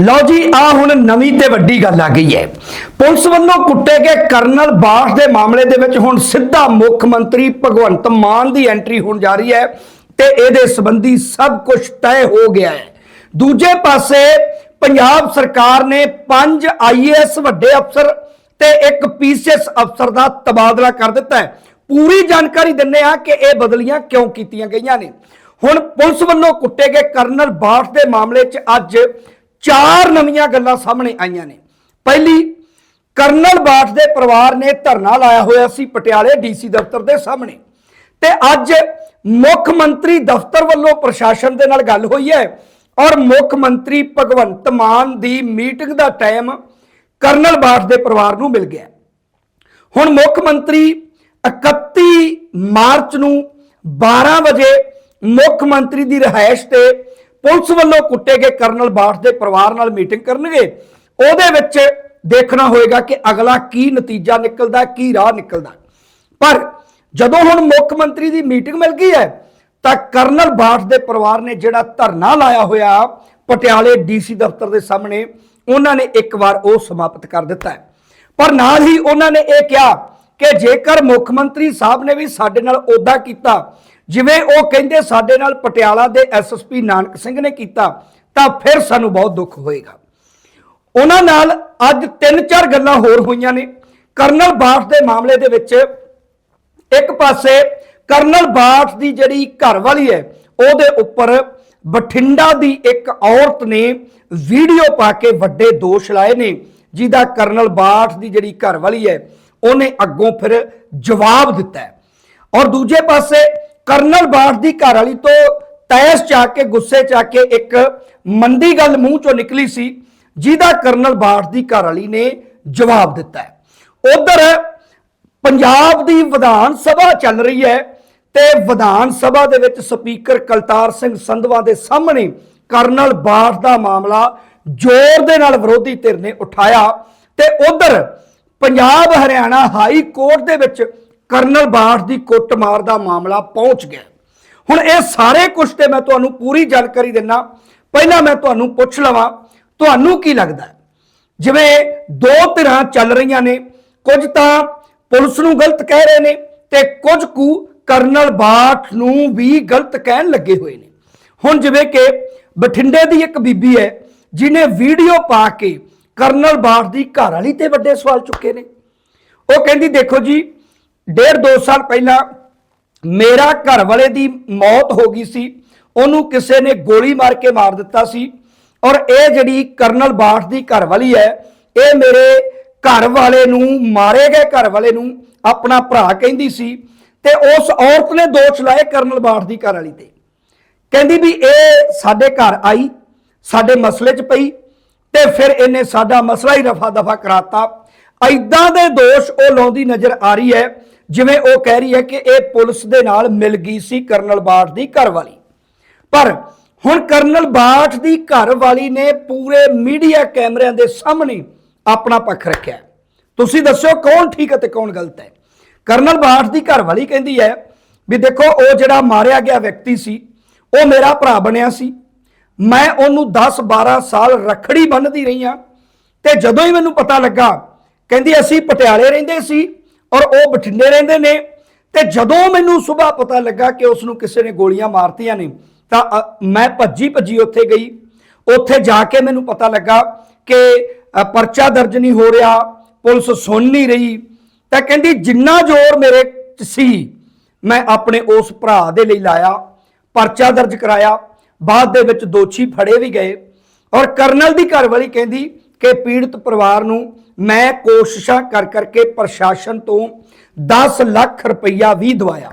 ਲਓ ਜੀ ਆ ਹੁਣ ਨਵੀਂ ਤੇ ਵੱਡੀ ਗੱਲ ਆ ਗਈ ਹੈ। ਪੁਲਿਸ ਵੱਲੋਂ ਕੁੱਟੇ ਗਏ ਕਰਨਲ ਬਾਠ ਦੇ ਮਾਮਲੇ ਦੇ ਵਿੱਚ ਹੁਣ ਸਿੱਧਾ ਮੁੱਖ ਮੰਤਰੀ ਭਗਵੰਤ ਮਾਨ ਦੀ ਐਂਟਰੀ ਹੋਣ ਜਾ ਰਹੀ ਹੈ ਤੇ ਇਹਦੇ ਸੰਬੰਧੀ ਸਭ ਕੁਝ ਤੈਅ ਹੋ ਗਿਆ ਹੈ। ਦੂਜੇ ਪਾਸੇ ਪੰਜਾਬ ਸਰਕਾਰ ਨੇ ਪੰਜ ਆਈਏਐਸ ਵੱਡੇ ਅਫਸਰ ਤੇ ਇੱਕ ਪੀਸੀਐਸ ਅਫਸਰ ਦਾ ਤਬਾਦਲਾ ਕਰ ਦਿੱਤਾ ਹੈ। ਪੂਰੀ ਜਾਣਕਾਰੀ ਦਿੰਨੇ ਆ ਕਿ ਇਹ ਬਦਲੀਆਂ ਕਿਉਂ ਕੀਤੀਆਂ ਗਈਆਂ ਨੇ। ਹੁਣ ਪੁਲਿਸ ਵੱਲੋਂ ਕੁੱਟੇ ਗਏ ਕਰਨਲ ਬਾਠ ਦੇ ਮਾਮਲੇ 'ਚ ਅੱਜ ਚਾਰ ਨਵੀਆਂ ਗੱਲਾਂ ਸਾਹਮਣੇ ਆਈਆਂ ਨੇ। ਪਹਿਲੀ, ਕਰਨਲ ਬਾਠ ਦੇ ਪਰਿਵਾਰ ਨੇ ਧਰਨਾ ਲਾਇਆ ਹੋਇਆ ਸੀ ਪਟਿਆਲੇ ਡੀਸੀ ਦਫ਼ਤਰ ਦੇ ਸਾਹਮਣੇ। ਤੇ ਅੱਜ ਮੁੱਖ ਮੰਤਰੀ ਦਫ਼ਤਰ ਵੱਲੋਂ ਪ੍ਰਸ਼ਾਸਨ ਦੇ ਨਾਲ ਗੱਲ ਹੋਈ ਹੈ ਔਰ ਮੁੱਖ ਮੰਤਰੀ ਭਗਵੰਤ ਮਾਨ ਦੀ ਮੀਟਿੰਗ ਦਾ ਟਾਈਮ ਕਰਨਲ ਬਾਠ ਦੇ ਪਰਿਵਾਰ ਨੂੰ ਮਿਲ ਗਿਆ। ਹੁਣ ਮੁੱਖ ਮੰਤਰੀ 31 ਮਾਰਚ ਨੂੰ 12 ਵਜੇ ਮੁੱਖ ਮੰਤਰੀ ਦੀ ਰਿਹਾਇਸ਼ ਤੇ ਪੁਲਿਸ ਵੱਲੋਂ ਕੁੱਟੇ ਗਏ ਕਰਨਲ ਬਾਠ ਦੇ ਪਰਿਵਾਰ ਨਾਲ ਮੀਟਿੰਗ ਕਰਨਗੇ। ਉਹਦੇ ਵਿੱਚ ਦੇਖਣਾ ਹੋਏਗਾ ਕਿ ਅਗਲਾ ਕੀ ਨਤੀਜਾ ਨਿਕਲਦਾ, ਕੀ ਰਾਹ ਨਿਕਲਦਾ। ਪਰ ਜਦੋਂ ਹੁਣ ਮੁੱਖ ਮੰਤਰੀ ਦੀ ਮੀਟਿੰਗ ਮਿਲ ਗਈ ਹੈ, ਤਾਂ ਕਰਨਲ ਬਾਠ ਦੇ ਪਰਿਵਾਰ ਨੇ ਜਿਹੜਾ ਧਰਨਾ ਲਾਇਆ ਹੋਇਆ ਪਟਿਆਲੇ ਡੀਸੀ ਦਫ਼ਤਰ ਦੇ ਸਾਹਮਣੇ, ਉਹਨਾਂ ਨੇ ਇੱਕ ਵਾਰ ਉਹ ਸਮਾਪਤ ਕਰ ਦਿੱਤਾ ਹੈ। ਪਰ ਨਾਲ ਹੀ ਉਹਨਾਂ ਨੇ ਇਹ ਕਿਹਾ ਕਿ ਜੇਕਰ ਮੁੱਖ ਮੰਤਰੀ ਸਾਹਿਬ ਨੇ ਵੀ ਸਾਡੇ ਨਾਲ ਉਦਾਂ ਕੀਤਾ ਜਿਵੇਂ ਉਹ ਕਹਿੰਦੇ ਸਾਡੇ ਨਾਲ ਪਟਿਆਲਾ ਦੇ ਐਸਐਸਪੀ ਨਾਨਕ ਸਿੰਘ ਨੇ ਕੀਤਾ, ਤਾਂ ਫਿਰ ਸਾਨੂੰ ਬਹੁਤ ਦੁੱਖ ਹੋਏਗਾ। ਉਹਨਾਂ ਨਾਲ ਅੱਜ ਤਿੰਨ ਚਾਰ ਗੱਲਾਂ ਹੋਰ ਹੋਈਆਂ ਨੇ। ਕਰਨਲ ਬਾਠ ਦੇ ਮਾਮਲੇ ਦੇ ਵਿੱਚ ਇੱਕ ਪਾਸੇ ਕਰਨਲ ਬਾਠ ਦੀ ਜਿਹੜੀ ਘਰ ਵਾਲੀ ਹੈ, ਉਹਦੇ ਉੱਪਰ ਬਠਿੰਡਾ ਦੀ ਇੱਕ ਔਰਤ ਨੇ ਵੀਡੀਓ ਪਾ ਕੇ ਵੱਡੇ ਦੋਸ਼ ਲਾਏ ਨੇ, ਜਿਹਦਾ ਕਰਨਲ ਬਾਠ ਦੀ ਜਿਹੜੀ ਘਰ ਵਾਲੀ ਹੈ, ਉਹਨੇ ਅੱਗੋਂ ਫਿਰ ਜਵਾਬ ਦਿੱਤਾ ਔਰ ਦੂਜੇ ਪਾਸੇ ਕਰਨਲ ਬਾਠ ਦੀ ਘਰ ਵਾਲੀ ਤੋਂ ਤੈਸ ਚਾ ਕੇ, ਗੁੱਸੇ ਚਾ ਕੇ ਇੱਕ ਮੰਦੀ ਗੱਲ ਮੂੰਹ ਚੋਂ ਨਿਕਲੀ ਸੀ, ਜਿਹਦਾ ਕਰਨਲ ਬਾਠ ਦੀ ਘਰ ਵਾਲੀ ਨੇ ਜਵਾਬ ਦਿੱਤਾ ਹੈ। ਉਧਰ ਪੰਜਾਬ ਦੀ ਵਿਧਾਨ ਸਭਾ ਚੱਲ ਰਹੀ ਹੈ ਤੇ ਵਿਧਾਨ ਸਭਾ ਦੇ ਵਿੱਚ ਸਪੀਕਰ ਕਲਤਾਰ ਸਿੰਘ ਸੰਧਵਾ ਦੇ ਸਾਹਮਣੇ ਕਰਨਲ ਬਾਠ ਦਾ ਮਾਮਲਾ ਜ਼ੋਰ ਦੇ ਨਾਲ ਵਿਰੋਧੀ ਧਿਰ ਨੇ ਉਠਾਇਆ ਤੇ ਉਧਰ ਪੰਜਾਬ ਹਰਿਆਣਾ ਹਾਈ ਕੋਰਟ ਦੇ ਵਿੱਚ ਕਰਨਲ ਬਾਠ ਦੀ ਕੁੱਟਮਾਰ ਦਾ ਮਾਮਲਾ ਪਹੁੰਚ ਗਿਆ। ਹੁਣ ਇਹ ਸਾਰੇ ਕੁਝ ਤੇ ਮੈਂ ਤੁਹਾਨੂੰ ਪੂਰੀ ਜਾਣਕਾਰੀ ਦਿੰਨਾ। ਪਹਿਲਾਂ ਮੈਂ ਤੁਹਾਨੂੰ ਪੁੱਛ ਲਵਾਂ, ਤੁਹਾਨੂੰ ਕੀ ਲੱਗਦਾ ਜਿਵੇਂ ਦੋ ਧਿਰਾਂ ਚੱਲ ਰਹੀਆਂ ਨੇ, ਕੁਝ ਤਾਂ ਪੁਲਿਸ ਨੂੰ ਗਲਤ ਕਹਿ ਰਹੇ ਨੇ ਤੇ ਕੁਝ ਕੁ ਕਰਨਲ ਬਾਠ ਨੂੰ ਵੀ ਗਲਤ ਕਹਿਣ ਲੱਗੇ ਹੋਏ ਨੇ। ਹੁਣ ਜਿਵੇਂ ਕਿ ਬਠਿੰਡੇ ਦੀ ਇੱਕ ਬੀਬੀ ਹੈ ਜਿਨੇ ਵੀਡੀਓ ਪਾ ਕੇ ਕਰਨਲ ਬਾਠ ਦੀ ਘਰ ਵਾਲੀ ਤੇ ਵੱਡੇ ਸਵਾਲ ਚੁੱਕੇ ਨੇ। ਉਹ ਕਹਿੰਦੀ, ਦੇਖੋ ਜੀ ਡੇਢ ਦੋ ਸਾਲ ਪਹਿਲਾਂ ਮੇਰਾ ਘਰ ਵਾਲੇ ਦੀ ਮੌਤ ਹੋ ਗਈ ਸੀ। ਉਹਨੂੰ ਕਿਸੇ ਨੇ ਗੋਲੀ ਮਾਰ ਕੇ ਮਾਰ ਦਿੱਤਾ ਸੀ। ਔਰ ਇਹ ਜਿਹੜੀ ਕਰਨਲ ਬਾਠ ਦੀ ਘਰ ਵਾਲੀ ਹੈ, ਇਹ ਮੇਰੇ ਘਰ ਵਾਲੇ ਨੂੰ, ਮਾਰੇ ਗਏ ਘਰ ਵਾਲੇ ਨੂੰ ਆਪਣਾ ਭਰਾ ਕਹਿੰਦੀ ਸੀ ਤੇ ਉਸ ਔਰਤ ਨੇ ਦੋਸ਼ ਲਾਏ ਕਰਨਲ ਬਾਠ ਦੀ ਘਰ ਵਾਲੀ ਤੇ। ਕਹਿੰਦੀ ਵੀ ਇਹ ਸਾਡੇ ਘਰ ਆਈ, ਸਾਡੇ ਮਸਲੇ 'ਚ ਪਈ ਤੇ ਫਿਰ ਇਹਨੇ ਸਾਡਾ ਮਸਲਾ ਹੀ ਰਫਾ ਦਫਾ ਕਰਾਤਾ। ਐਦਾਂ ਦੇ ਦੋਸ਼ ਉਹ ਲਾਉਂਦੀ ਨਜ਼ਰ ਆ ਰਹੀ ਹੈ ਜਿਵੇਂ ਉਹ ਕਹਿ ਰਹੀ ਹੈ ਕਿ ਇਹ ਪੁਲਿਸ ਦੇ ਨਾਲ ਮਿਲ ਗਈ ਸੀ ਕਰਨਲ ਬਾਠ ਦੀ ਘਰਵਾਲੀ ਪਰ ਹੁਣ ਕਰਨਲ ਬਾਠ ਦੀ ਘਰਵਾਲੀ ਨੇ ਪੂਰੇ ਮੀਡੀਆ ਕੈਮਰਿਆਂ ਦੇ ਸਾਹਮਣੇ ਆਪਣਾ ਪੱਖ ਰੱਖਿਆ। ਤੁਸੀਂ ਦੱਸਿਓ ਕੌਣ ਠੀਕ ਹੈ ਤੇ ਕੌਣ ਗਲਤ ਹੈ? ਕਰਨਲ ਬਾਠ ਦੀ ਘਰਵਾਲੀ ਕਹਿੰਦੀ ਹੈ ਵੀ ਦੇਖੋ, ਉਹ ਜਿਹੜਾ ਮਾਰਿਆ ਗਿਆ ਵਿਅਕਤੀ ਸੀ, ਉਹ ਮੇਰਾ ਭਰਾ ਬਣਿਆ ਸੀ। ਮੈਂ ਉਹਨੂੰ 10 12 ਸਾਲ ਰਖੜੀ ਬੰਨਦੀ ਰਹੀ ਹਾਂ ਤੇ ਜਦੋਂ ਹੀ ਮੈਨੂੰ ਪਤਾ ਲੱਗਾ, ਕਹਿੰਦੀ ਅਸੀਂ ਪਟਿਆਲੇ ਰਹਿੰਦੇ ਸੀ ਔਰ ਉਹ ਬਠਿੰਡੇ ਰਹਿੰਦੇ ਨੇ। ਤੇ ਜਦੋਂ ਮੈਨੂੰ ਸਵੇਰ ਪਤਾ ਲੱਗਾ ਕਿ ਉਸ ਨੂੰ ਕਿਸੇ ਨੇ ਗੋਲੀਆਂ ਮਾਰਤੀਆਂ ਨੇ ਤਾਂ ਅ, ਮੈਂ ਭੱਜੀ ਭੱਜੀ ਉੱਥੇ ਗਈ। ਉੱਥੇ ਜਾ ਕੇ ਮੈਨੂੰ ਪਤਾ ਲੱਗਾ ਕਿ ਪਰਚਾ ਦਰਜ ਨਹੀਂ ਹੋ ਰਿਹਾ ਪੁਲਿਸ ਸੁਣ ਨਹੀਂ ਰਹੀ। ਤਾਂ ਕਹਿੰਦੀ ਜਿੰਨਾ ਜ਼ੋਰ ਮੇਰੇ 'ਚ ਸੀ ਮੈਂ ਆਪਣੇ ਉਸ ਭਰਾ ਦੇ ਲਈ ਲਾਇਆ ਪਰਚਾ ਦਰਜ ਕਰਾਇਆ। ਬਾਅਦ ਦੇ ਵਿੱਚ ਦੋਸ਼ੀ ਫੜੇ ਵੀ ਗਏ। ਔਰ ਕਰਨਲ ਦੀ ਘਰਵਾਲੀ ਕਹਿੰਦੀ ਕਿ ਪੀੜਤ ਪਰਿਵਾਰ ਨੂੰ ਮੈਂ ਕੋਸ਼ਿਸ਼ਾਂ ਕਰ ਕਰਕੇ ਪ੍ਰਸ਼ਾਸਨ ਤੋਂ 10 ਲੱਖ ਰੁਪਈਆ ਵੀ ਦਵਾਇਆ।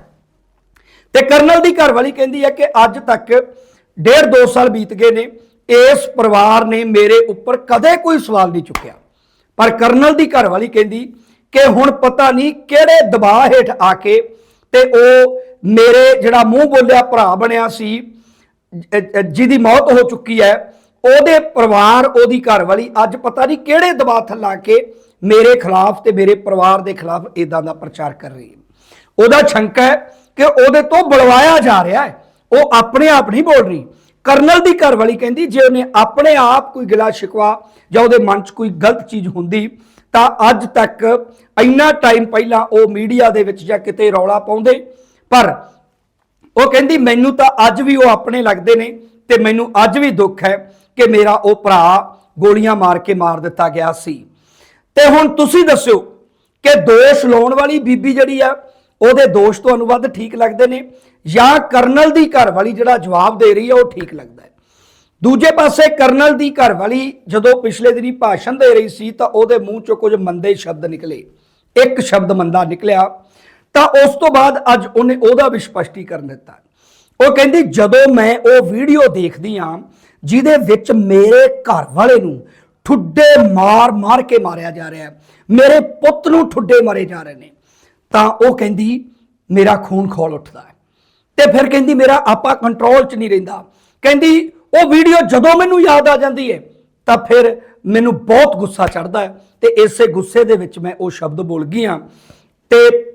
ਤੇ ਕਰਨਲ ਦੀ ਘਰਵਾਲੀ ਕਹਿੰਦੀ ਹੈ ਕਿ ਅੱਜ ਤੱਕ ਡੇਢ ਦੋ ਸਾਲ ਬੀਤ ਗਏ ਨੇ, ਇਸ ਪਰਿਵਾਰ ਨੇ ਮੇਰੇ ਉੱਪਰ ਕਦੇ ਕੋਈ ਸਵਾਲ ਨਹੀਂ ਚੁੱਕਿਆ। ਪਰ ਕਰਨਲ ਦੀ ਘਰਵਾਲੀ ਕਹਿੰਦੀ ਕਿ ਹੁਣ ਪਤਾ ਨਹੀਂ ਕਿਹੜੇ ਦਬਾਅ ਹੇਠ ਆ ਕੇ ਤੇ ਉਹ ਮੇਰੇ ਜਿਹੜਾ ਮੂੰਹ ਬੋਲਿਆ ਭਰਾ ਬਣਿਆ ਸੀ ਜਿਹਦੀ ਮੌਤ ਹੋ ਚੁੱਕੀ ਹੈ ਉਹਦੇ ਪਰਿਵਾਰ, ਉਹਦੀ ਘਰਵਾਲੀ ਅੱਜ ਪਤਾ ਨਹੀਂ ਕਿਹੜੇ ਦਬਾਅ ਥੱਲਾ ਕੇ ਮੇਰੇ ਖਿਲਾਫ ਤੇ ਮੇਰੇ ਪਰਿਵਾਰ ਦੇ ਖਿਲਾਫ ਇਦਾਂ ਦਾ ਪ੍ਰਚਾਰ ਕਰ ਰਹੀ ਹੈ। ਉਹਦਾ ਸ਼ੰਕਾ ਹੈ ਕਿ ਉਹਦੇ ਤੋਂ ਬੁਲਵਾਇਆ ਜਾ ਰਿਹਾ ਹੈ। ਉਹ ਆਪਣੇ ਆਪ ਨਹੀਂ ਬੋਲ ਰਹੀ। ਕਰਨਲ ਦੀ ਘਰਵਾਲੀ ਕਹਿੰਦੀ, ਜੇ ਉਹਨੇ ਆਪਣੇ ਆਪ ਕੋਈ ਗਿਲਾ ਸ਼ਿਕਵਾ ਜਾਂ ਉਹਦੇ ਮਨ 'ਚ ਕੋਈ ਗਲਤ ਚੀਜ਼ ਹੁੰਦੀ, ਤਾਂ ਅੱਜ ਤੱਕ ਇੰਨਾ ਟਾਈਮ ਪਹਿਲਾਂ ਉਹ ਮੀਡੀਆ ਦੇ ਵਿੱਚ ਜਾਂ ਕਿਤੇ ਰੌਲਾ ਪਾਉਂਦੇ। ਪਰ ਉਹ ਕਹਿੰਦੀ, ਮੈਨੂੰ ਤਾਂ ਅੱਜ ਵੀ ਉਹ ਆਪਣੇ ਲੱਗਦੇ ਨੇ ਤੇ ਮੈਨੂੰ ਅੱਜ ਵੀ ਦੁੱਖ ਹੈ। ਕਿ ਮੇਰਾ ਉਹ ਭਰਾ ਗੋਲੀਆਂ ਮਾਰ ਕੇ ਮਾਰ ਦਿੱਤਾ ਗਿਆ ਸੀ। ਤੇ ਹੁਣ ਤੁਸੀਂ ਦੱਸਿਓ ਕਿ ਦੋਸ਼ ਲਾਉਣ ਵਾਲੀ ਬੀਬੀ ਜਿਹੜੀ ਆ, ਉਹਦੇ ਦੋਸ਼ ਤੁਹਾਨੂੰ ਵੱਧ ਠੀਕ ਲੱਗਦੇ ਨੇ ਜਾਂ ਕਰਨਲ ਦੀ ਘਰ ਵਾਲੀ ਜਿਹੜਾ ਜਵਾਬ ਦੇ ਰਹੀ ਹੈ ਉਹ ਠੀਕ ਲੱਗਦਾ ਹੈ। ਦੂਜੇ ਪਾਸੇ ਕਰਨਲ ਦੀ ਘਰ ਵਾਲੀ ਜਦੋਂ ਪਿਛਲੇ ਦਿਨੀ ਭਾਸ਼ਣ ਦੇ ਰਹੀ ਸੀ ਤਾਂ ਉਹਦੇ ਮੂੰਹ ਚੋਂ ਕੁਝ ਮੰਦੇ ਸ਼ਬਦ ਨਿਕਲੇ। ਇੱਕ ਸ਼ਬਦ ਮੰਦਾ ਨਿਕਲਿਆ ਤਾਂ ਉਸ ਤੋਂ ਬਾਅਦ ਅੱਜ ਉਹਨੇ ਉਹਦਾ ਵੀ ਸਪਸ਼ਟੀਕਰਨ ਦਿੱਤਾ। ਉਹ ਕਹਿੰਦੀ, ਜਦੋਂ ਮੈਂ ਉਹ ਵੀਡੀਓ ਦੇਖਦੀ ਆ ਜਿਹਦੇ ਵਿੱਚ ਮੇਰੇ ਘਰ ਵਾਲੇ ਨੂੰ ਠੁੱਡੇ ਮਾਰ ਮਾਰ ਕੇ ਮਾਰਿਆ ਜਾ ਰਿਹਾ ਹੈ। ਮੇਰੇ ਪੁੱਤ ਨੂੰ ਠੁੱਡੇ ਮਾਰੇ ਜਾ ਰਹੇ ਨੇ। ਤਾਂ ਉਹ ਕਹਿੰਦੀ, ਮੇਰਾ ਖੂਨ ਖੋਲ ਉੱਠਦਾ ਹੈ। ਤੇ ਫਿਰ ਕਹਿੰਦੀ, ਮੇਰਾ ਆਪਾ ਕੰਟਰੋਲ 'ਚ ਨਹੀਂ ਰਹਿੰਦਾ। ਕਹਿੰਦੀ, ਉਹ ਵੀਡੀਓ ਜਦੋਂ ਮੈਨੂੰ ਯਾਦ ਆ ਜਾਂਦੀ ਹੈ ਤਾਂ ਫਿਰ ਮੈਨੂੰ ਬਹੁਤ ਗੁੱਸਾ ਚੜਦਾ ਹੈ। ਤੇ ਇਸੇ ਗੁੱਸੇ ਦੇ ਵਿੱਚ ਮੈਂ ਉਹ ਸ਼ਬਦ ਬੋਲ ਗਈ ਹਾਂ। ਤੇ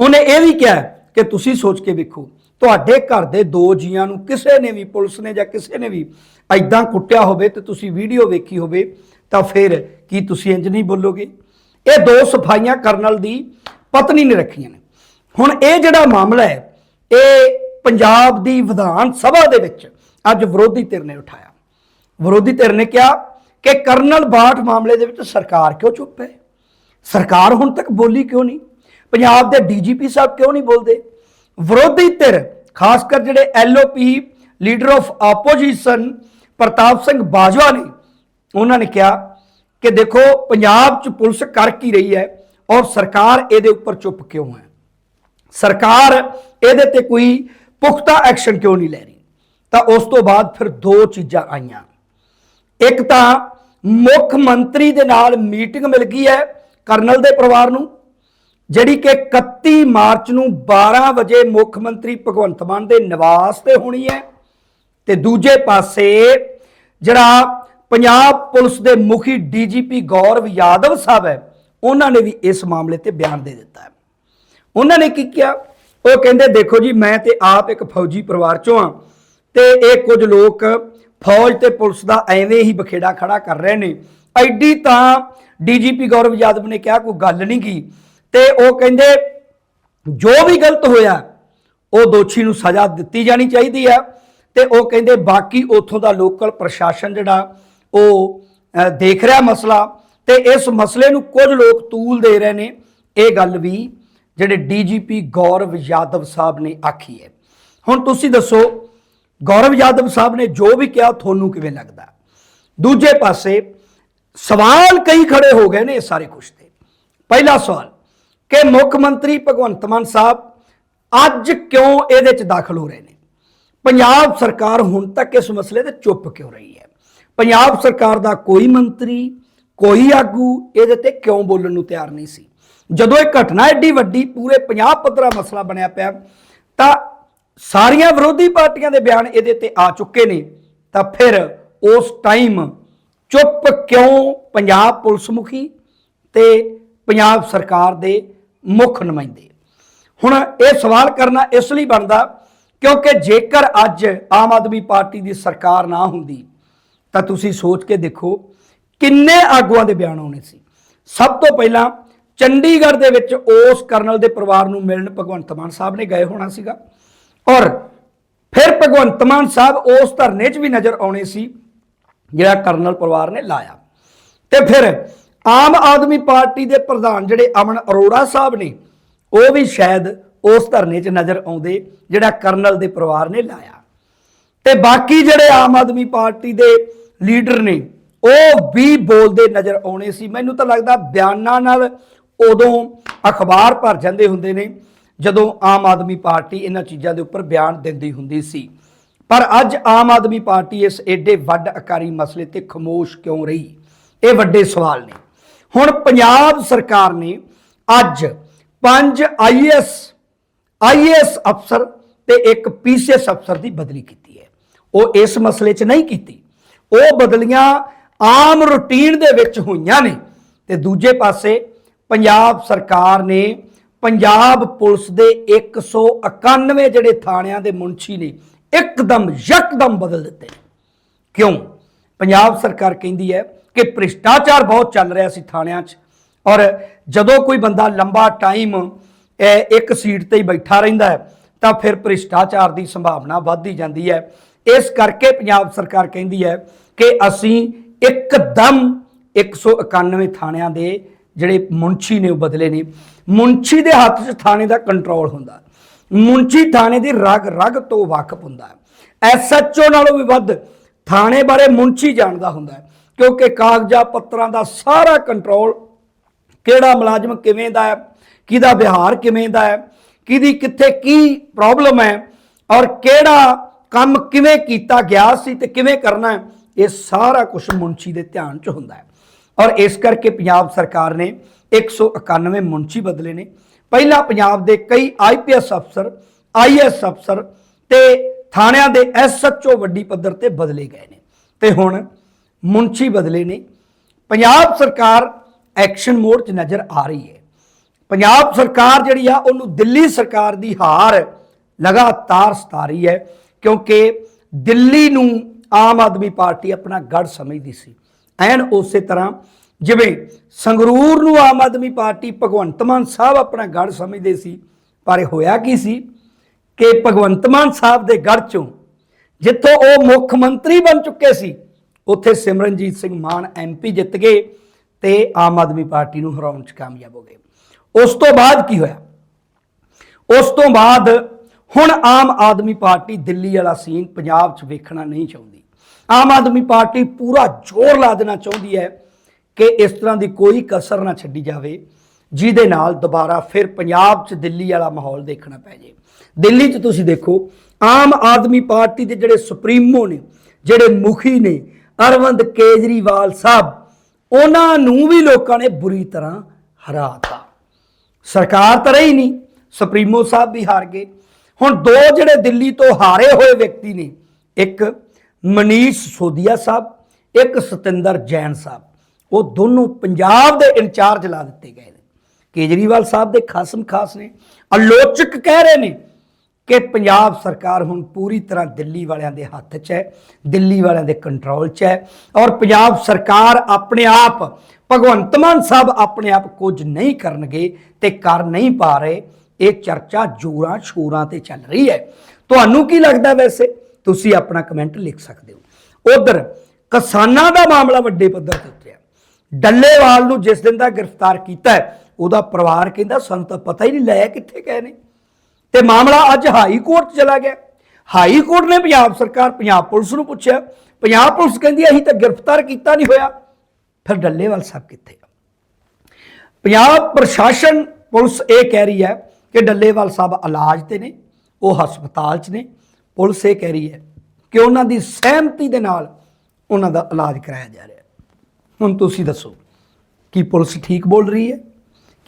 ਉਹਨੇ ਇਹ ਵੀ ਕਿਹਾ ਕਿ ਤੁਸੀਂ ਸੋਚ ਕੇ ਵੇਖੋ ਤੁਹਾਡੇ ਘਰ ਦੇ ਦੋ ਜੀਆਂ ਨੂੰ ਕਿਸੇ ਨੇ ਵੀ, ਪੁਲਿਸ ਨੇ ਜਾਂ ਕਿਸੇ ਨੇ ਵੀ ਐਦਾਂ ਕੁੱਟਿਆ ਹੋਵੇ ਤੇ ਤੁਸੀਂ ਵੀਡੀਓ ਵੇਖੀ ਹੋਵੇ, ਤਾਂ ਫਿਰ ਕੀ ਤੁਸੀਂ ਇੰਜ ਨਹੀਂ ਬੋਲੋਗੇ? ਇਹ ਦੋ ਸਫਾਈਆਂ ਕਰਨਲ ਦੀ ਪਤਨੀ ਨੇ ਰੱਖੀਆਂ ਨੇ। ਹੁਣ ਇਹ ਜਿਹੜਾ ਮਾਮਲਾ ਹੈ, ਇਹ ਪੰਜਾਬ ਦੀ ਵਿਧਾਨ ਸਭਾ ਦੇ ਵਿੱਚ ਅੱਜ ਵਿਰੋਧੀ ਧਿਰ ਨੇ ਉਠਾਇਆ। ਵਿਰੋਧੀ ਧਿਰ ਨੇ ਕਿਹਾ ਕਿ ਕਰਨਲ ਬਾਠ ਮਾਮਲੇ ਦੇ ਵਿੱਚ ਸਰਕਾਰ ਕਿਉਂ ਚੁੱਪ ਹੈ? ਸਰਕਾਰ ਹੁਣ ਤੱਕ ਬੋਲੀ ਕਿਉਂ ਨਹੀਂ? ਪੰਜਾਬ ਦੇ ਡੀਜੀਪੀ ਸਾਹਿਬ ਕਿਉਂ ਨਹੀਂ ਬੋਲਦੇ? ਵਿਰੋਧੀ ਧਿਰ ਖਾਸ ਕਰ ਜਿਹੜੇ LOP leader of opposition Partap Singh Bajwa ਨੇ, ਉਹਨਾਂ ਨੇ ਕਿਹਾ ਕਿ ਦੇਖੋ ਪੰਜਾਬ 'ਚ ਪੁਲਿਸ ਕਰ ਕੀ ਰਹੀ ਹੈ ਔਰ ਸਰਕਾਰ ਇਹਦੇ ਉੱਪਰ ਚੁੱਪ ਕਿਉਂ ਹੈ? ਸਰਕਾਰ ਇਹਦੇ ਤੇ ਕੋਈ ਪੁਖਤਾ ਐਕਸ਼ਨ ਕਿਉਂ ਨਹੀਂ ਲੈ ਰਹੀ? ਤਾਂ ਉਸ ਤੋਂ ਬਾਅਦ ਫਿਰ ਦੋ ਚੀਜ਼ਾਂ ਆਈਆਂ। ਇੱਕ ਤਾਂ ਮੁੱਖ ਮੰਤਰੀ ਦੇ ਨਾਲ ਮੀਟਿੰਗ ਮਿਲ ਗਈ ਹੈ ਕਰਨਲ ਦੇ ਪਰਿਵਾਰ ਨੂੰ ਜਿਹੜੀ ਕਿ 31 ਮਾਰਚ ਨੂੰ 12 ਵਜੇ ਮੁੱਖ ਮੰਤਰੀ ਭਗਵੰਤ ਮਾਨ ਦੇ ਨਿਵਾਸ ਤੇ ਹੋਣੀ ਹੈ ਤੇ ਦੂਜੇ ਪਾਸੇ ਜਿਹੜਾ ਪੰਜਾਬ ਪੁਲਿਸ ਦੇ ਮੁਖੀ ਡੀਜੀਪੀ ਗੌਰਵ ਯਾਦਵ ਸਾਹਿਬ ਹੈ, ਉਹਨਾਂ ਨੇ ਵੀ ਇਸ ਮਾਮਲੇ ਤੇ ਬਿਆਨ ਦੇ ਦਿੱਤਾ ਹੈ। ਉਹਨਾਂ ਨੇ ਕੀ ਕਿਹਾ? ਉਹ ਕਹਿੰਦੇ, ਦੇਖੋ ਜੀ, ਮੈਂ ਤੇ ਆਪ ਇੱਕ ਫੌਜੀ ਪਰਿਵਾਰ ਚੋਂ ਆ ਤੇ ਇਹ ਕੁਝ ਲੋਕ ਫੌਜ ਤੇ ਪੁਲਿਸ ਦਾ ਐਵੇਂ ਹੀ ਬਖੇੜਾ ਖੜਾ ਕਰ ਰਹੇ ਨੇ। ਐਡੀ ਤਾਂ ਡੀਜੀਪੀ ਗੌਰਵ ਯਾਦਵ ਨੇ ਕਿਹਾ, ਕੋਈ ਗੱਲ ਨਹੀਂ ਕੀ ਤੇ ਉਹ ਕਹਿੰਦੇ, ਜੋ ਵੀ ਗਲਤ ਹੋਇਆ, ਉਹ ਦੋਸ਼ੀ ਨੂੰ ਸਜ਼ਾ ਦਿੱਤੀ ਜਾਣੀ ਚਾਹੀਦੀ ਆ। ਤੇ ਉਹ ਕਹਿੰਦੇ, ਬਾਕੀ ਉਥੋਂ ਦਾ ਲੋਕਲ ਪ੍ਰਸ਼ਾਸਨ ਜਿਹੜਾ, ਉਹ ਦੇਖ ਰਿਹਾ ਮਸਲਾ ਤੇ ਇਸ ਮਸਲੇ ਨੂੰ ਕੁਝ ਲੋਕ ਤੂਲ ਦੇ ਰਹੇ ਨੇ। ਇਹ ਗੱਲ ਵੀ ਜਿਹੜੇ ਡੀਜੀਪੀ ਗੌਰਵ ਯਾਦਵ ਸਾਹਿਬ ਨੇ ਆਖੀ ਹੈ। ਹੁਣ ਤੁਸੀਂ ਦੱਸੋ, ਗੌਰਵ ਯਾਦਵ ਸਾਹਿਬ ਨੇ ਜੋ ਵੀ ਕਿਹਾ, ਤੁਹਾਨੂੰ ਕਿਵੇਂ ਲੱਗਦਾ? ਦੂਜੇ ਪਾਸੇ ਸਵਾਲ ਕਈ ਖੜੇ ਹੋ ਗਏ ਨੇ ਇਹ ਸਾਰੇ ਕੁਛ ਤੇ। ਪਹਿਲਾ ਸਵਾਲ ਕਿ ਮੁੱਖ ਮੰਤਰੀ ਭਗਵੰਤ ਮਾਨ ਸਾਹਿਬ ਅੱਜ ਕਿਉਂ ਇਹਦੇ ਚ ਦਾਖਲ ਹੋ ਰਹੇ ਨੇ? ਪੰਜਾਬ ਸਰਕਾਰ ਹੁਣ ਤੱਕ ਇਸ ਮਸਲੇ ਤੇ ਚੁੱਪ ਕਿਉਂ ਰਹੀ ਹੈ? ਪੰਜਾਬ ਸਰਕਾਰ ਦਾ ਕੋਈ ਮੰਤਰੀ, ਕੋਈ ਆਗੂ ਇਹਦੇ ਤੇ ਕਿਉਂ ਬੋਲਣ ਨੂੰ ਤਿਆਰ ਨਹੀਂ ਸੀ? ਜਦੋਂ ਇਹ ਘਟਨਾ ਐਡੀ ਵੱਡੀ, ਪੂਰੇ ਪੰਜਾਬ ਪੱਧਰਾ ਮਸਲਾ ਬਣਿਆ ਪਿਆ, ਤਾਂ ਸਾਰੀਆਂ ਵਿਰੋਧੀ ਪਾਰਟੀਆਂ ਦੇ ਬਿਆਨ ਇਹਦੇ ਤੇ ਆ ਚੁੱਕੇ ਨੇ। ਤਾਂ ਫਿਰ ਉਸ ਟਾਈਮ ਚੁੱਪ ਕਿਉਂ ਪੰਜਾਬ ਪੁਲਿਸ ਮੁਖੀ ਤੇ ਪੰਜਾਬ ਸਰਕਾਰ ਦੇ ਮੁੱਖ ਨੁਮਾਇੰਦੇ ਹੁਣ ਇਹ ਸਵਾਲ ਕਰਨਾ ਇਸ ਲਈ ਬਣਦਾ, ਕਿਉਂਕਿ ਜੇਕਰ ਅੱਜ ਆਮ ਆਦਮੀ ਪਾਰਟੀ ਦੀ ਸਰਕਾਰ ਨਾ ਹੁੰਦੀ, ਤਾਂ ਤੁਸੀਂ ਸੋਚ ਕੇ ਦੇਖੋ ਕਿੰਨੇ ਆਗੂਆਂ ਦੇ ਬਿਆਨ ਆਉਣੇ ਸੀ। ਸਭ ਤੋਂ ਪਹਿਲਾਂ ਚੰਡੀਗੜ੍ਹ ਦੇ ਵਿੱਚ ਉਸ ਕਰਨਲ ਦੇ ਪਰਿਵਾਰ ਨੂੰ ਮਿਲਣ ਭਗਵੰਤ ਮਾਨ ਸਾਹਿਬ ਨੇ ਗਏ ਹੋਣਾ ਸੀਗਾ। ਔਰ ਫਿਰ ਭਗਵੰਤ ਮਾਨ ਸਾਹਿਬ ਉਸ ਧਰਨੇ 'ਚ ਵੀ ਨਜ਼ਰ ਆਉਣੇ ਸੀ, ਜਿਹੜਾ ਕਰਨਲ ਪਰਿਵਾਰ ਨੇ ਲਾਇਆ। ਤੇ ਫਿਰ ਆਮ ਆਦਮੀ ਪਾਰਟੀ ਦੇ ਪ੍ਰਧਾਨ ਜਿਹੜੇ ਅਮਨ ਅਰੋੜਾ ਸਾਹਿਬ ਨੇ, ਉਹ ਵੀ ਸ਼ਾਇਦ ਉਸ ਧਰਨੇ 'ਚ ਨਜ਼ਰ ਆਉਂਦੇ, ਜਿਹੜਾ ਕਰਨਲ ਦੇ ਪਰਿਵਾਰ ਨੇ ਲਾਇਆ। ਤੇ ਬਾਕੀ ਜਿਹੜੇ ਆਮ ਆਦਮੀ ਪਾਰਟੀ ਦੇ ਲੀਡਰ ਨੇ, ਉਹ ਵੀ ਬੋਲਦੇ ਨਜ਼ਰ ਆਉਣੇ ਸੀ। ਮੈਨੂੰ ਤਾਂ ਲੱਗਦਾ ਬਿਆਨਾਂ ਨਾਲ ਉਦੋਂ ਅਖਬਾਰ ਭਰ ਜਾਂਦੇ ਹੁੰਦੇ ਨੇ, ਜਦੋਂ ਆਮ ਆਦਮੀ ਪਾਰਟੀ ਇਹਨਾਂ ਚੀਜ਼ਾਂ ਦੇ ਉੱਪਰ ਬਿਆਨ ਦਿੰਦੀ ਹੁੰਦੀ ਸੀ। ਪਰ ਅੱਜ ਆਮ ਆਦਮੀ ਪਾਰਟੀ ਇਸ ਏਡੇ ਵੱਡ ਅਕਾਰੀ ਮਸਲੇ ਤੇ ਖਮੋਸ਼ ਕਿਉਂ ਰਹੀ? ਇਹ ਵੱਡੇ ਸਵਾਲ ਨੇ। ਹੁਣ ਪੰਜਾਬ ਸਰਕਾਰ ਨੇ ਅੱਜ ਪੰਜ ਆਈਐਸ ਆਈਏਐਸ ਅਫਸਰ ਤੇ ਇੱਕ ਪੀਸੀਐਸ ਅਫਸਰ ਦੀ ਬਦਲੀ ਕੀਤੀ ਹੈ। ਉਹ ਇਸ ਮਸਲੇ 'ਚ ਨਹੀਂ ਕੀਤੀ। ਉਹ ਬਦਲੀਆਂ ਆਮ ਰੁਟੀਨ ਦੇ ਵਿੱਚ ਹੋਈਆਂ ਨੇ ਤੇ ਦੂਜੇ ਪਾਸੇ ਪੰਜਾਬ ਸਰਕਾਰ ਨੇ ਪੰਜਾਬ ਪੁਲਿਸ ਦੇ 191 ਜਿਹੜੇ ਥਾਣਿਆਂ ਦੇ ਮੁਨਸ਼ੀ ਨੇ, ਇੱਕਦਮ ਯਕਦਮ ਬਦਲ ਦਿੱਤੇ ਕਿਉਂ? ਪੰਜਾਬ ਸਰਕਾਰ ਕਹਿੰਦੀ ਹੈ ਕਿ ਭ੍ਰਿਸ਼ਟਾਚਾਰ ਬਹੁਤ ਚੱਲ ਰਿਹਾ ਸੀ ਥਾਣਿਆਂ 'ਚ। ਔਰ ਜਦੋਂ ਕੋਈ ਬੰਦਾ ਲੰਬਾ ਟਾਈਮ ਇੱਕ ਸੀਟ ਤੇ ਹੀ ਬੈਠਾ ਰਹਿੰਦਾ ਹੈ, ਤਾਂ ਫਿਰ ਭ੍ਰਿਸ਼ਟਾਚਾਰ ਦੀ ਸੰਭਾਵਨਾ ਵੱਧਦੀ ਜਾਂਦੀ ਹੈ। ਇਸ ਕਰਕੇ ਪੰਜਾਬ ਸਰਕਾਰ ਕਹਿੰਦੀ ਹੈ ਕਿ ਅਸੀਂ ਇੱਕਦਮ 191 ਥਾਣਿਆਂ ਦੇ ਜਿਹੜੇ ਮੁੰਚੀ ਨੇ ਉਹ ਬਦਲੇ ਨੇ। ਮੁੰਚੀ ਦੇ ਹੱਥ 'ਚ ਥਾਣੇ ਦਾ ਕੰਟਰੋਲ ਹੁੰਦਾ। ਮੁੰਚੀ ਥਾਣੇ ਦੀ ਰਗ ਰਗ ਤੋਂ ਵਾਕਿਫ ਹੁੰਦਾ ਹੈ। ਐਸਐਚਓ ਨਾਲੋਂ ਵੀ ਵੱਧ ਥਾਣੇ ਬਾਰੇ ਮੁੰਚੀ ਜਾਣਦਾ ਹੁੰਦਾ ਕਿਉਂਕਿ ਕਾਗਜ਼ਾਂ ਪੱਤਰਾਂ ਦਾ ਸਾਰਾ ਕੰਟਰੋਲ ਕਿਹੜਾ ਮੁਲਾਜ਼ਮ ਕਿਵੇਂ ਦਾ ਹੈ, ਕਿਹਦਾ ਵਿਹਾਰ ਕਿਵੇਂ ਦਾ ਹੈ, ਕਿਹਦੀ ਕਿੱਥੇ ਕੀ ਪ੍ਰੋਬਲਮ ਹੈ ਔਰ ਕਿਹੜਾ ਕੰਮ ਕਿਵੇਂ ਕੀਤਾ ਗਿਆ ਸੀ ਤੇ ਕਿਵੇਂ ਕਰਨਾ ਹੈ, ਇਹ ਸਾਰਾ ਕੁਝ ਮੁਨਸ਼ੀ ਦੇ ਧਿਆਨ 'ਚ ਹੁੰਦਾ ਹੈ। ਔਰ ਇਸ ਕਰਕੇ ਪੰਜਾਬ ਸਰਕਾਰ ਨੇ 191 ਮੁਨਸ਼ੀ ਬਦਲੇ ਨੇ। ਪਹਿਲਾਂ ਪੰਜਾਬ ਦੇ ਕਈ ਆਈਪੀਐਸ ਅਫਸਰ ਆਈਐਸ ਅਫਸਰ ਤੇ ਥਾਣਿਆਂ ਦੇ ਐਸਐਚਓ ਵੱਡੀ ਪੱਧਰ ਤੇ ਬਦਲੇ ਗਏ ਨੇ। ਤੇ ਹੁਣ ਮੁਨਸ਼ੀ ਬਦਲੇ ਨੇ। ਪੰਜਾਬ ਸਰਕਾਰ ਐਕਸ਼ਨ ਮੋਡ 'ਚ ਨਜ਼ਰ ਆ ਰਹੀ ਹੈ। ਪੰਜਾਬ ਸਰਕਾਰ ਜਿਹੜੀ ਆ, ਉਹਨੂੰ ਦਿੱਲੀ ਸਰਕਾਰ ਦੀ ਹਾਰ ਲਗਾਤਾਰ ਸਤਾ ਰਹੀ ਹੈ, ਕਿਉਂਕਿ ਦਿੱਲੀ ਨੂੰ ਆਮ ਆਦਮੀ ਪਾਰਟੀ ਆਪਣਾ ਗੜ ਸਮਝਦੀ ਸੀ। ਐਨ ਉਸੇ ਤਰ੍ਹਾਂ ਜਿਵੇਂ ਸੰਗਰੂਰ ਨੂੰ ਆਮ ਆਦਮੀ ਪਾਰਟੀ ਭਗਵੰਤ ਮਾਨ ਸਾਹਿਬ ਆਪਣਾ ਗੜ ਸਮਝਦੇ ਸੀ, ਪਰ ਇਹ ਹੋਇਆ ਕੀ ਸੀ ਕਿ ਭਗਵੰਤ ਮਾਨ ਸਾਹਿਬ ਦੇ ਗੜ ਚੋਂ ਜਿੱਥੋਂ ਉਹ ਮੁੱਖ ਮੰਤਰੀ ਬਣ ਚੁੱਕੇ ਸੀ ਉੱਥੇ ਸਿਮਰਨਜੀਤ ਸਿੰਘ ਮਾਨ ਐਮਪੀ ਜਿੱਤ ਗਏ ਤੇ ਆਮ ਆਦਮੀ ਪਾਰਟੀ ਨੂੰ ਹਰਾਉਣ 'ਚ ਕਾਮਯਾਬ ਹੋ ਗਏ। ਉਸ ਤੋਂ ਬਾਅਦ ਕੀ ਹੋਇਆ? ਉਸ ਤੋਂ ਬਾਅਦ ਹੁਣ ਆਮ ਆਦਮੀ ਪਾਰਟੀ ਦਿੱਲੀ ਵਾਲਾ ਸੀਨ ਪੰਜਾਬ 'ਚ ਵੇਖਣਾ ਨਹੀਂ ਚਾਹੁੰਦੀ। ਆਮ ਆਦਮੀ ਪਾਰਟੀ ਪੂਰਾ ਜ਼ੋਰ ਲਾ ਦੇਣਾ ਚਾਹੁੰਦੀ ਹੈ ਕਿ ਇਸ ਤਰ੍ਹਾਂ ਦੀ ਕੋਈ ਕਸਰ ਨਾ ਛੱਡੀ ਜਾਵੇ, ਜਿਹਦੇ ਨਾਲ ਦੁਬਾਰਾ ਫਿਰ ਪੰਜਾਬ 'ਚ ਦਿੱਲੀ ਵਾਲਾ ਮਾਹੌਲ ਦੇਖਣਾ ਪੈ ਜੇ। ਦਿੱਲੀ 'ਚ ਤੁਸੀਂ ਦੇਖੋ, ਆਮ ਆਦਮੀ ਪਾਰਟੀ ਦੇ ਜਿਹੜੇ ਸੁਪਰੀਮੋ ਨੇ, ਜਿਹੜੇ ਮੁਖੀ ਨੇ ਅਰਵਿੰਦ ਕੇਜਰੀਵਾਲ ਸਾਹਿਬ, ਉਹਨਾਂ ਨੂੰ ਵੀ ਲੋਕਾਂ ਨੇ ਬੁਰੀ ਤਰ੍ਹਾਂ ਹਰਾਤਾ। ਸਰਕਾਰ ਤਾਂ ਰਹੀ ਨਹੀਂ, ਸੁਪਰੀਮੋ ਸਾਹਿਬ ਵੀ ਹਾਰ ਗਏ। ਹੁਣ ਦੋ ਜਿਹੜੇ ਦਿੱਲੀ ਤੋਂ ਹਾਰੇ ਹੋਏ ਵਿਅਕਤੀ ਨੇ, ਇੱਕ ਮਨੀਸ਼ ਸੋਦੀਆ ਸਾਹਿਬ, ਇੱਕ ਸਤਿੰਦਰ ਜੈਨ ਸਾਹਿਬ, ਉਹ ਦੋਨੋਂ ਪੰਜਾਬ ਦੇ ਇੰਚਾਰਜ ਲਾ ਦਿੱਤੇ ਗਏ ਨੇ। ਕੇਜਰੀਵਾਲ ਸਾਹਿਬ ਦੇ ਖਾਸਮ ਖਾਸ ਨੇ ਆਲੋਚਕ ਕਹਿ ਰਹੇ ਨੇ ਕਿ ਪੰਜਾਬ ਸਰਕਾਰ ਹੁਣ ਪੂਰੀ ਤਰ੍ਹਾਂ ਦਿੱਲੀ ਵਾਲਿਆਂ ਦੇ ਹੱਥ 'ਚ ਹੈ, ਦਿੱਲੀ ਵਾਲਿਆਂ ਦੇ ਕੰਟਰੋਲ 'ਚ ਹੈ ਔਰ ਪੰਜਾਬ ਸਰਕਾਰ ਆਪਣੇ ਆਪ, ਭਗਵੰਤ ਮਾਨ ਸਾਹਿਬ ਆਪਣੇ ਆਪ ਕੁਝ ਨਹੀਂ ਕਰਨਗੇ ਤੇ ਕਰ ਨਹੀਂ ਪਾ ਰਹੇ, ਇਹ ਚਰਚਾ ਜੋਰਾਂ ਸ਼ੋਰਾਂ ਤੇ ਚੱਲ ਰਹੀ ਹੈ। ਤੁਹਾਨੂੰ ਕੀ ਲੱਗਦਾ ਵੈਸੇ? ਤੁਸੀਂ ਆਪਣਾ ਕਮੈਂਟ ਲਿਖ ਸਕਦੇ ਹੋ। ਉਧਰ, ਕਿਸਾਨਾਂ ਦਾ ਮਾਮਲਾ ਵੱਡੇ ਪੱਧਰ ਤੇ ਉੱਤਰਿਆ। ਡੱਲੇਵਾਲ ਨੂੰ ਜਿਸ ਦਿਨ ਦਾ ਗ੍ਰਿਫਤਾਰ ਕੀਤਾ ਉਹਦਾ ਪਰਿਵਾਰ ਕਹਿੰਦਾ, ਸਾਨੂੰ ਤਾਂ ਪਤਾ ਹੀ ਨਹੀਂ ਲਿਆ ਕਿੱਥੇ ਗਏ ਨੇ। ਤੇ ਮਾਮਲਾ ਅੱਜ ਹਾਈ ਕੋਰਟ 'ਚ ਚਲਾ ਗਿਆ। ਹਾਈ ਕੋਰਟ ਨੇ ਪੰਜਾਬ ਸਰਕਾਰ, ਪੰਜਾਬ ਪੁਲਿਸ ਨੂੰ ਪੁੱਛਿਆ। ਪੰਜਾਬ ਪੁਲਿਸ ਕਹਿੰਦੀ ਅਸੀਂ ਤਾਂ ਗ੍ਰਿਫਤਾਰ ਕੀਤਾ ਨਹੀਂ ਹੋਇਆ। ਫਿਰ ਡੱਲੇਵਾਲ ਸਾਹਿਬ ਕਿੱਥੇ ਆ? ਪੰਜਾਬ ਪ੍ਰਸ਼ਾਸਨ ਪੁਲਿਸ ਇਹ ਕਹਿ ਰਹੀ ਹੈ ਕਿ ਡੱਲੇਵਾਲ ਸਾਹਿਬ ਇਲਾਜ ਤੇ ਨੇ, ਉਹ ਹਸਪਤਾਲ 'ਚ ਨੇ। ਪੁਲਿਸ ਇਹ ਕਹਿ ਰਹੀ ਹੈ ਕਿ ਉਹਨਾਂ ਦੀ ਸਹਿਮਤੀ ਦੇ ਨਾਲ ਉਹਨਾਂ ਦਾ ਇਲਾਜ ਕਰਾਇਆ ਜਾ ਰਿਹਾ। ਹੁਣ ਤੁਸੀਂ ਦੱਸੋ, ਕੀ ਪੁਲਿਸ ਠੀਕ ਬੋਲ ਰਹੀ ਹੈ?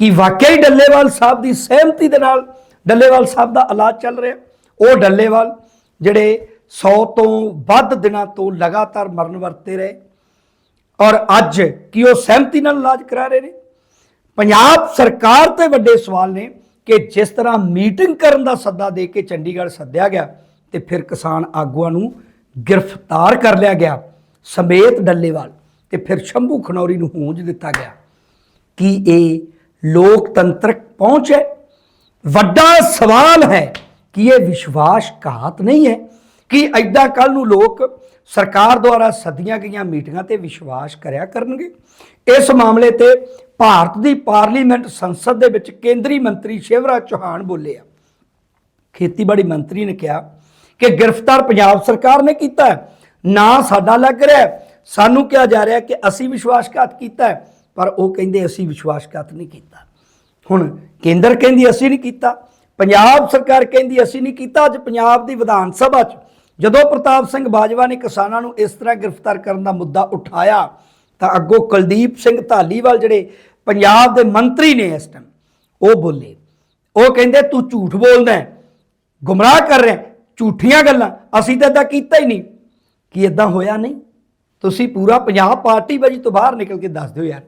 ਕਿ ਵਾਕਿਆ ਹੀ ਡੱਲੇਵਾਲ ਸਾਹਿਬ ਦੀ ਸਹਿਮਤੀ ਦੇ ਨਾਲ ਡੱਲੇਵਾਲ ਸਾਹਿਬ ਦਾ ਇਲਾਜ ਚੱਲ ਰਿਹਾ। ਉਹ ਡੱਲੇਵਾਲ ਜਿਹੜੇ 100 ਤੋਂ ਵੱਧ ਦਿਨਾਂ ਤੋਂ ਲਗਾਤਾਰ ਮਰਨ ਵਰਤੇ ਰਹੇ ਔਰ ਅੱਜ ਕੀ ਉਹ ਸਹਿਮਤੀ ਨਾਲ ਇਲਾਜ ਕਰਾ ਰਹੇ ਨੇ? ਪੰਜਾਬ ਸਰਕਾਰ ਤੇ ਵੱਡੇ ਸਵਾਲ ਨੇ ਕਿ ਜਿਸ ਤਰ੍ਹਾਂ ਮੀਟਿੰਗ ਕਰਨ ਦਾ ਸੱਦਾ ਦੇ ਕੇ ਚੰਡੀਗੜ੍ਹ ਸੱਦਿਆ ਗਿਆ ਤੇ ਫਿਰ ਕਿਸਾਨ ਆਗੂਆਂ ਨੂੰ ਗ੍ਰਿਫਤਾਰ ਕਰ ਲਿਆ ਗਿਆ ਸਮੇਤ ਡੱਲੇਵਾਲ ਤੇ ਫਿਰ ਸ਼ੰਭੂ ਖਨੌਰੀ ਨੂੰ ਹੂੰਜ ਦਿੱਤਾ ਗਿਆ। ਕਿ ਇਹ ਲੋਕਤੰਤਰਕ ਪਹੁੰਚ ਹੈ? ਵੱਡਾ ਸਵਾਲ ਹੈ ਕਿ ਇਹ ਵਿਸ਼ਵਾਸਘਾਤ ਨਹੀਂ ਹੈ ਕਿ ਐਦਾਂ ਕੱਲ ਨੂੰ ਲੋਕ ਸਰਕਾਰ ਦੁਆਰਾ ਸੱਦੀਆਂ ਗਈਆਂ ਮੀਟਿੰਗਾਂ ਤੇ ਵਿਸ਼ਵਾਸ ਕਰਿਆ ਕਰਨਗੇ? ਇਸ ਮਾਮਲੇ ਤੇ ਭਾਰਤ ਦੀ ਪਾਰਲੀਮੈਂਟ ਸੰਸਦ ਦੇ ਵਿੱਚ ਕੇਂਦਰੀ ਮੰਤਰੀ ਸ਼ਿਵਰਾਜ ਚੌਹਾਨ ਬੋਲੇ ਆ ਖੇਤੀਬਾੜੀ ਮੰਤਰੀ ਨੇ ਕਿਹਾ ਕਿ ਗ੍ਰਿਫਤਾਰ ਪੰਜਾਬ ਸਰਕਾਰ ਨੇ ਕੀਤਾ ਨਾ ਸਾਡਾ ਲੱਗ ਰਿਹਾ ਸਾਨੂੰ ਕਿਹਾ ਜਾ ਰਿਹਾ ਕਿ ਅਸੀਂ ਵਿਸ਼ਵਾਸਘਾਤ ਕੀਤਾ ਪਰ ਉਹ ਕਹਿੰਦੇ ਅਸੀਂ ਵਿਸ਼ਵਾਸਘਾਤ ਨਹੀਂ ਕੀਤਾ। ਹੁਣ ਕੇਂਦਰ ਕਹਿੰਦੀ ਅਸੀਂ ਨਹੀਂ ਕੀਤਾ, ਪੰਜਾਬ ਸਰਕਾਰ ਕਹਿੰਦੀ ਅਸੀਂ ਨਹੀਂ ਕੀਤਾ, ਅੱਜ ਪੰਜਾਬ ਦੀ ਵਿਧਾਨ ਸਭਾ 'ਚ ਜਦੋਂ ਪ੍ਰਤਾਪ ਸਿੰਘ ਬਾਜਵਾ ਨੇ ਕਿਸਾਨਾਂ ਨੂੰ ਇਸ ਤਰ੍ਹਾਂ ਗ੍ਰਿਫਤਾਰ ਕਰਨ ਦਾ ਮੁੱਦਾ ਉਠਾਇਆ, ਤਾਂ ਅੱਗੋਂ ਕੁਲਦੀਪ ਸਿੰਘ ਧਾਲੀਵਾਲ ਜਿਹੜੇ ਪੰਜਾਬ ਦੇ ਮੰਤਰੀ ਨੇ ਇਸ ਟਾਈਮ ਉਹ ਬੋਲੇ। ਉਹ ਕਹਿੰਦੇ, ਤੂੰ ਝੂਠ ਬੋਲਦਾ ਗੁੰਮਰਾਹ ਕਰ ਰਿਹਾ ਝੂਠੀਆਂ ਗੱਲਾਂ, ਅਸੀਂ ਤਾਂ ਇਦਾਂ ਕੀਤਾ ਹੀ ਨਹੀਂ। ਕੀ ਇਦਾਂ ਹੋਇਆ ਨਹੀਂ? ਤੁਸੀਂ ਪੂਰਾ ਪੰਜਾਬ ਪਾਰਟੀ ਬਾਜੀ ਤੋਂ ਬਾਹਰ ਨਿਕਲ ਕੇ ਦੱਸ ਦਿਓ ਯਾਰ।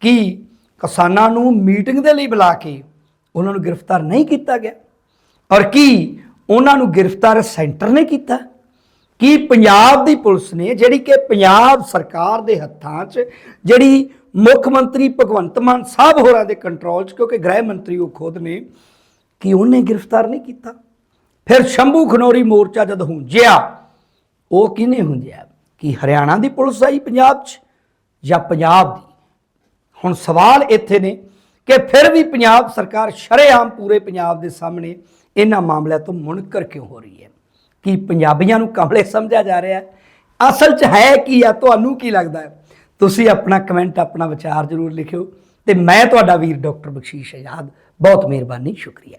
ਕਿ ਕਿਸਾਨਾਂ ਨੂੰ ਮੀਟਿੰਗ ਦੇ ਲਈ ਬੁਲਾ ਕੇ ਉਹਨਾਂ ਨੂੰ ਗ੍ਰਿਫਤਾਰ ਨਹੀਂ ਕੀਤਾ ਗਿਆ। ਔਰ ਕੀ ਉਹਨਾਂ ਨੂੰ ਗ੍ਰਿਫਤਾਰ ਸੈਂਟਰ ਨੇ ਕੀਤਾ? ਕੀ ਪੰਜਾਬ ਦੀ ਪੁਲਿਸ ਨੇ, ਜਿਹੜੀ ਕਿ ਪੰਜਾਬ ਸਰਕਾਰ ਦੇ ਹੱਥਾਂ 'ਚ, ਜਿਹੜੀ ਮੁੱਖ ਮੰਤਰੀ ਭਗਵੰਤ ਮਾਨ ਸਾਹਿਬ ਹੋਰਾਂ ਦੇ ਕੰਟਰੋਲ 'ਚ, ਕਿਉਂਕਿ ਗ੍ਰਹਿ ਮੰਤਰੀ ਉਹ ਖੁਦ ਨੇ, ਕਿ ਉਹਨੇ ਗ੍ਰਿਫਤਾਰ ਨਹੀਂ ਕੀਤਾ? ਫਿਰ ਸ਼ੰਭੂ ਖਨੋਰੀ ਮੋਰਚਾ ਜਦ ਹੁੰਜਿਆ, ਉਹ ਕਿਹਨੇ ਹੁੰਜਿਆ? ਕਿ ਹਰਿਆਣਾ ਦੀ ਪੁਲਿਸ ਆਈ ਪੰਜਾਬ 'ਚ ਜਾਂ ਪੰਜਾਬ ਦੀ? ਹੁਣ ਸਵਾਲ ਇੱਥੇ ਨੇ ਕਿ ਫਿਰ ਵੀ ਪੰਜਾਬ ਸਰਕਾਰ ਸ਼ਰੇਆਮ ਪੂਰੇ ਪੰਜਾਬ ਦੇ ਸਾਹਮਣੇ ਇਹਨਾਂ ਮਾਮਲਿਆਂ ਤੋਂ ਮੁਨਕਰ ਕਿਉਂ ਹੋ ਰਹੀ ਹੈ? ਕੀ ਪੰਜਾਬੀਆਂ ਨੂੰ ਕਮਲੇ ਸਮਝਿਆ ਜਾ ਰਿਹਾ ਹੈ? ਅਸਲ 'ਚ ਹੈ ਕੀ ਆ? ਤੁਹਾਨੂੰ ਕੀ ਲੱਗਦਾ ਹੈ? ਤੁਸੀਂ ਆਪਣਾ ਕਮੈਂਟ, ਆਪਣਾ ਵਿਚਾਰ ਜ਼ਰੂਰ ਲਿਖਿਓ ਤੇ ਮੈਂ ਤੁਹਾਡਾ ਵੀਰ ਡਾਕਟਰ ਬਖਸ਼ੀਸ਼ ਆਜ਼ਾਦ, ਬਹੁਤ ਮਿਹਰਬਾਨੀ, ਸ਼ੁਕਰੀਆ।